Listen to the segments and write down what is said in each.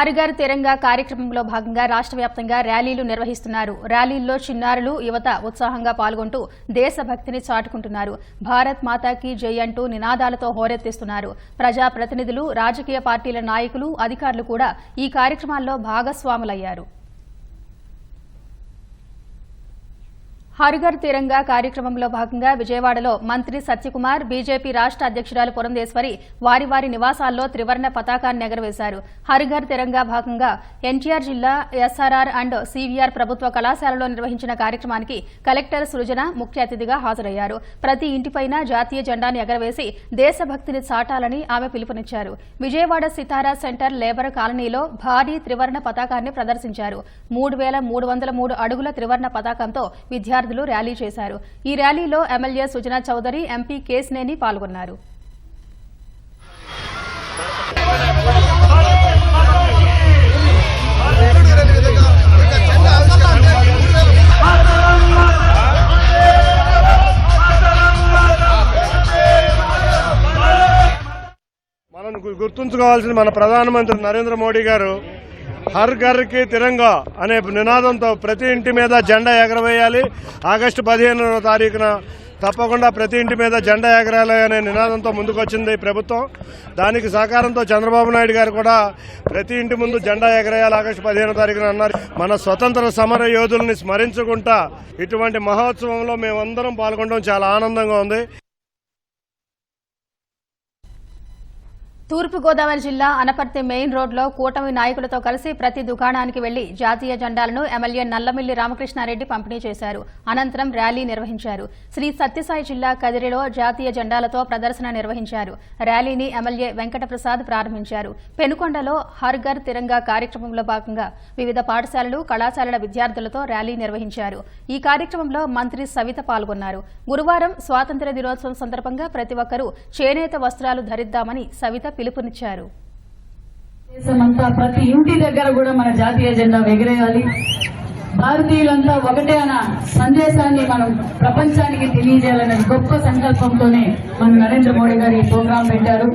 హరిగారు తిరంగా కార్యక్రమంలో భాగంగా రాష్ట్ర వ్యాప్తంగా ర్యాలీలు నిర్వహిస్తున్నారు. ర్యాలీల్లో చిన్నారులు యువత ఉత్సాహంగా పాల్గొంటూ దేశభక్తిని చాటుకుంటున్నారు. భారత్ మాతాకి జై అంటూ నినాదాలతో హోరెత్తిస్తున్నారు. ప్రజా ప్రతినిధులు రాజకీయ పార్టీల నాయకులు అధికారులు కూడా ఈ కార్యక్రమాల్లో భాగస్వాములయ్యారు. హరిగర్ తిరంగా కార్యక్రమంలో భాగంగా విజయవాడలో మంత్రి సత్యకుమార్ బీజేపీ రాష్ట్ర అధ్యక్షురాలు పురంధేశ్వరి వారి వారి నివాసాల్లో త్రివర్ణ పతాకాన్ని ఎగరవేశారు. హరిగర్ తిరంగా భాగంగా ఎన్టీఆర్ జిల్లా ఎస్ఆర్ఆర్ అండ్ సివిఆర్ ప్రభుత్వ కళాశాలలో నిర్వహించిన కార్యక్రమానికి కలెక్టర్ సృజన ముఖ్య అతిథిగా హాజరయ్యారు. ప్రతి ఇంటిపైన జాతీయ జెండాను ఎగరవేసి దేశభక్తిని చాటాలని ఆమె పిలుపునిచ్చారు. విజయవాడ సితారా సెంటర్ లేబర్ కాలనీలో భారీ త్రివర్ణ పతాకాన్ని ప్రదర్శించారు. మూడు వేల మూడు వందల మూడు అడుగుల త్రివర్ణ పతాకంతో విద్యార్థులు ర్యాలీ చేశారు. ఈ ర్యాలీలో ఎమ్మెల్యే సుజనా చౌదరి ఎంపీ కేసినేని పాల్గొన్నారు. మనం గుర్తుంచుకోవాల్సింది మన ప్రధానమంత్రి నరేంద్ర మోడీ గారు. హర్ ఘర్కి తిరంగా అనే నినాదంతో ప్రతి ఇంటి మీద జెండా ఎగరవేయాలి. ఆగస్టు పదిహేనవ తారీఖున తప్పకుండా ప్రతి ఇంటి మీద జెండా ఎగరాలి అనే నినాదంతో ముందుకొచ్చింది ప్రభుత్వం. దానికి సహకారంతో చంద్రబాబు నాయుడు గారు కూడా ప్రతి ఇంటి ముందు జెండా ఎగరేయాలి ఆగస్టు పదిహేనో తారీఖున అన్నారు. మన స్వతంత్ర సమర యోధుల్ని స్మరించుకుంటా ఇటువంటి మహోత్సవంలో మేమందరం పాల్గొనడం చాలా ఆనందంగా ఉంది. తూర్పుగోదావరి జిల్లా అనపర్తి మెయిన్ రోడ్లో కూటమి నాయకులతో కలిసి ప్రతి దుకాణానికి వెళ్ళి జాతీయ జెండాలను ఎమ్మెల్యే నల్లమిల్లి రామకృష్ణారెడ్డి పంపిణీ చేశారు. అనంతరం ర్యాలీ నిర్వహించారు. శ్రీ సత్యసాయి జిల్లా కదిరిలో జాతీయ జెండాలతో ప్రదర్శన నిర్వహించారు. ర్యాలీని ఎమ్మెల్యే వెంకటప్రసాద్ ప్రారంభించారు. పెనుకొండలో హర్ ఘర్ తిరంగా కార్యక్రమంలో భాగంగా వివిధ పాఠశాలలు కళాశాలల విద్యార్థులతో ర్యాలీ నిర్వహించారు. ఈ కార్యక్రమంలో మంత్రి సవిత పాల్గొన్నారు. గురువారం స్వాతంత్ర్య దినోత్సవం సందర్భంగా ప్రతి ఒక్కరూ చేనేత వస్త్రాలు ధరిద్దామని సవిత పిలుపునిచ్చారు. దేశమంతా ప్రతి ఇంటి దగ్గర కూడా మన జాతీయ జెండా ఎగిరేయాలి భారతీయులంతా ఒకటే అన్న సందేశాన్ని మనం ప్రపంచానికి తెలియజేయాలనే గొప్ప సంకల్పంతోనే మన నరేంద్ర మోడీ గారు ఈ ప్రోగ్రాం పెట్టారు.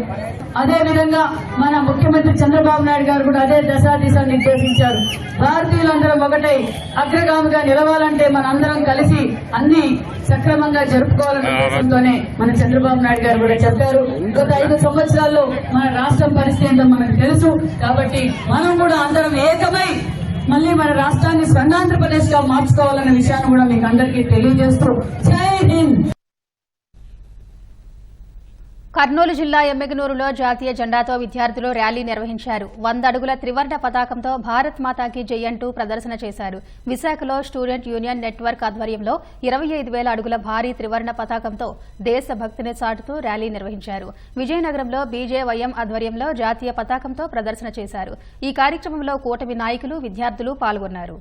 అదే విధంగా మన ముఖ్యమంత్రి చంద్రబాబు నాయుడు గారు కూడా అదే దశా దిశ నిర్దేశించారు. భారతీయులందరం ఒకటై అగ్రగామిగా నిలవాలంటే మన అందరం కలిసి అన్ని సక్రమంగా జరుపుకోవాలనే ఉద్దేశంతోనే మన చంద్రబాబు నాయుడు గారు కూడా చెప్పారు. గత ఐదు సంవత్సరాల్లో మన రాష్ట్రం పరిస్థితి ఏంటో మనకు తెలుసు. కాబట్టి మనం కూడా అందరం ఏకమై మళ్ళీ మన రాష్ట్రాన్ని స్వర్ణాంధ్రప్రదేశ్గా మార్చుకోవాలనే విషయాన్ని కూడా మీకు అందరికీ తెలియజేస్తూ జై హింద్! కర్నూలు జిల్లా ఎమ్మెగనూరులో జాతీయ జెండాతో విద్యార్థులు ర్యాలీ నిర్వహించారు. వంద అడుగుల త్రివర్ణ పతాకంతో భారత్ మాతాకి జయంటూ ప్రదర్శన చేశారు. విశాఖలో స్టూడెంట్ యూనియన్ నెట్వర్క్ ఆధ్వర్యంలో ఇరవై ఐదు వేల అడుగుల భారీ త్రివర్ణ పతాకంతో దేశభక్తిని చాటుతూ ర్యాలీ నిర్వహించారు. విజయనగరంలో బీజేవైఎం ఆధ్వర్యంలో జాతీయ పతాకంతో ప్రదర్శన చేశారు. ఈ కార్యక్రమంలో కూటమి నాయకులు విద్యార్థులు పాల్గొన్నారు.